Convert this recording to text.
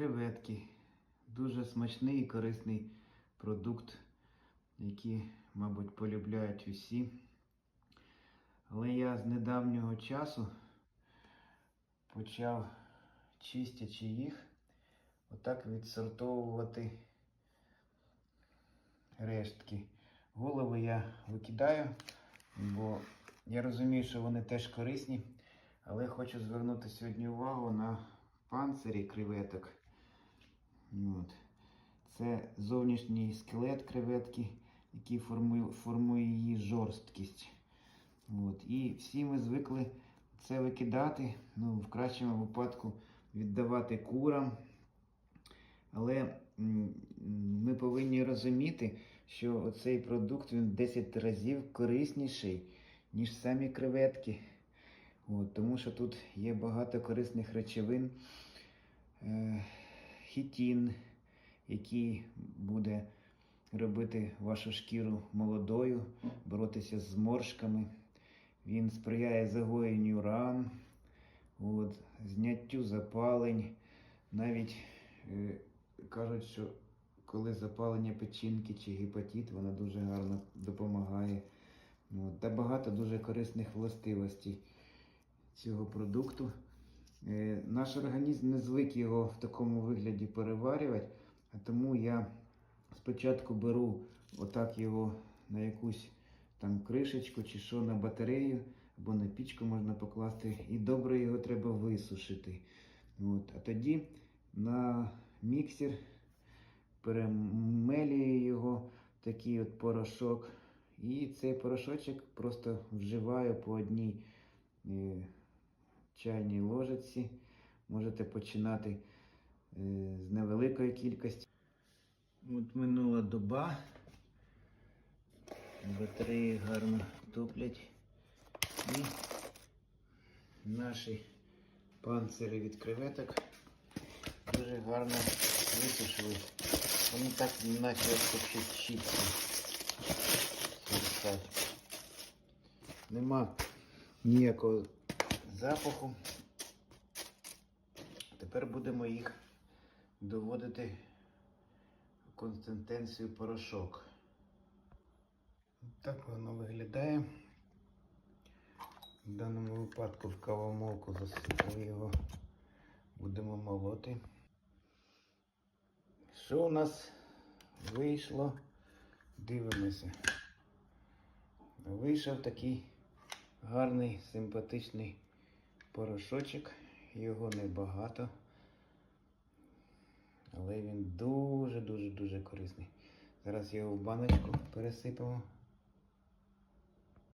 креветки. Дуже смачний і корисний продукт, який, мабуть, полюбляють усі. Але я з недавнього часу почав, чистячи їх, отак відсортовувати рештки. Голови я викидаю, бо я розумію, що вони теж корисні, але хочу звернути сьогодні увагу на панцирі креветок. От. Це зовнішній скелет креветки, який формує, формує її жорсткість. От. І всі ми звикли це викидати, ну, в кращому випадку віддавати курам. Але ми повинні розуміти, що цей продукт він 10 разів корисніший, ніж самі креветки. От, тому що тут є багато корисних речовин. Е, хітін, який буде робити вашу шкіру молодою, боротися з зморшками. Він сприяє загоєнню ран, от, зняттю запалень. Навіть е, кажуть, що коли запалення печінки чи гепатит, вона дуже гарно допомагає. От, та багато дуже корисних властивостей цього продукту. Е, Наш організм не звик його в такому вигляді переварювати, тому я спочатку беру отак його на якусь там кришечку чи що на батарею або на пічку можна покласти, і добре його треба висушити. От. А тоді на міксер перемелюю його такий от порошок. І цей порошочок просто вживаю по одній е, чайній ложечці. Можете починати е, з невеликої кількості. От минула доба. Батареї гарно топлять. І наші панцири від креветок дуже гарно висушили. Вони так наче хочуть чисто. Нема ніякого запаху. Тепер будемо їх доводити в консистенцію порошок. Так воно виглядає. В даному випадку в кавомолку засипали його, будемо молоти. Що у нас вийшло? Дивимося. Вийшов такий гарний, симпатичний порошочок. Його небагато. Але він дуже-дуже-дуже корисний. Зараз його в баночку пересипемо.